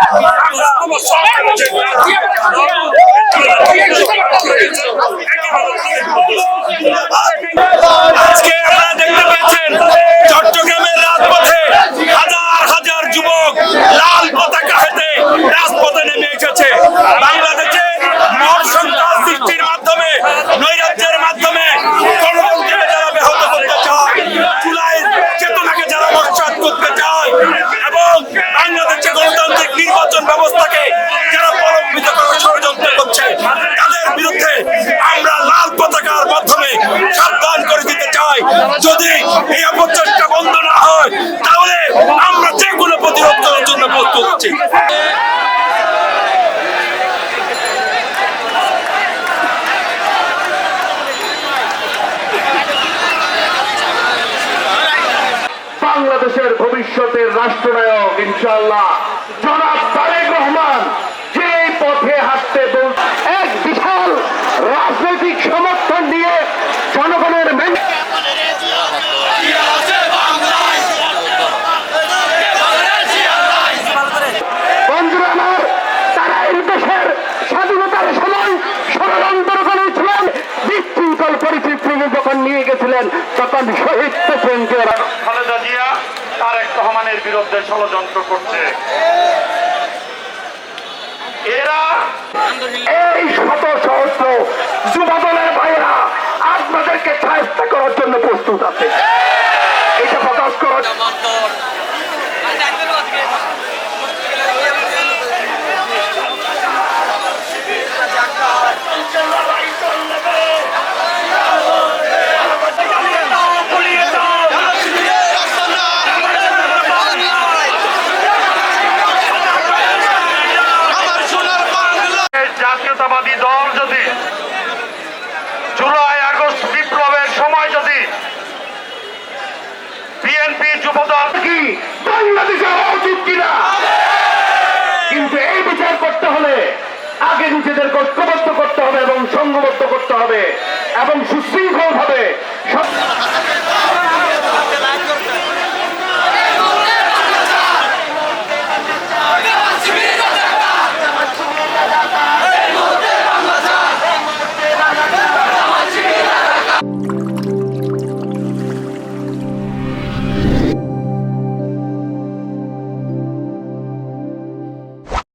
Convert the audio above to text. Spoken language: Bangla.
Thank you. হয়, যদি এই অপচয়টা বন্ধ না হয়, তাহলে আমরা যে কোনো প্রতিরোধ করার জন্য প্রস্তুত হচ্ছি বাংলাদেশের ভবিষ্যতের রাষ্ট্রনায়ক ইনশাল্লাহ জনাব দেশের স্বাধীনতার সময় ষড়যন্ত্র করেছিলেন বিশৃঙ্খল পরিস্থিতি যখন নিয়ে গেছিলেন তখন শহীদ পেছেন খালেদা জিয়া তারেক রহমানের বিরুদ্ধে ষড়যন্ত্র করছে। এরা এই শত সহস্র যুবদলের ভাইয়েরা আপনাদেরকে সাহায্য করার জন্য প্রস্তুত আছে এটা প্রকাশ করার এই জাতীয়তাবাদী দল যদি জুলাই আগস্ট বিপ্লবের সময় যদি বিএনপি যুবদল কি বাংলাদেশে হওয়া উচিত কিনা? কিন্তু এই বিচার করতে হলে আগে নিজেদের ঐক্যবদ্ধ করতে হবে এবং সংঘবদ্ধ করতে হবে এবং সুশৃঙ্খল